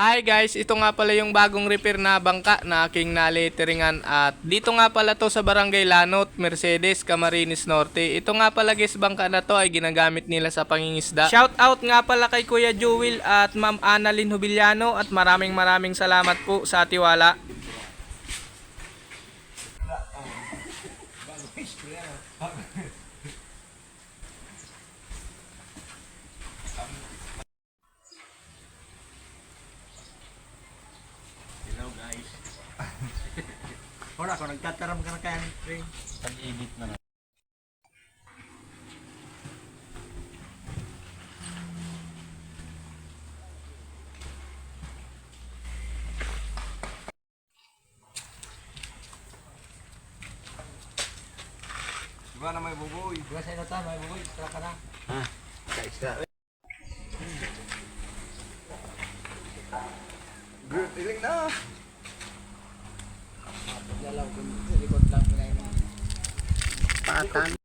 Hi guys, ito nga pala yung bagong repair na bangka na aking naletteringan at dito nga pala to sa Barangay Lanot, Mercedes, Camarines Norte. Ito nga pala guys, bangka na to ay ginagamit nila sa pangingisda. Shout out nga pala kay Kuya Jewel at Ma'am Annalyn Hubiliano at maraming maraming salamat po sa tiwala. Hello guys. Wala ko nagtataram ka na kaya ring. Pag-edit na lang. Diba na may buboy? Diba sa ino ta, may buboy. Tara ka na. Ha? Ka-extra. Good, iling na. Dalaw, kung likod lang pinay mo. Paatan.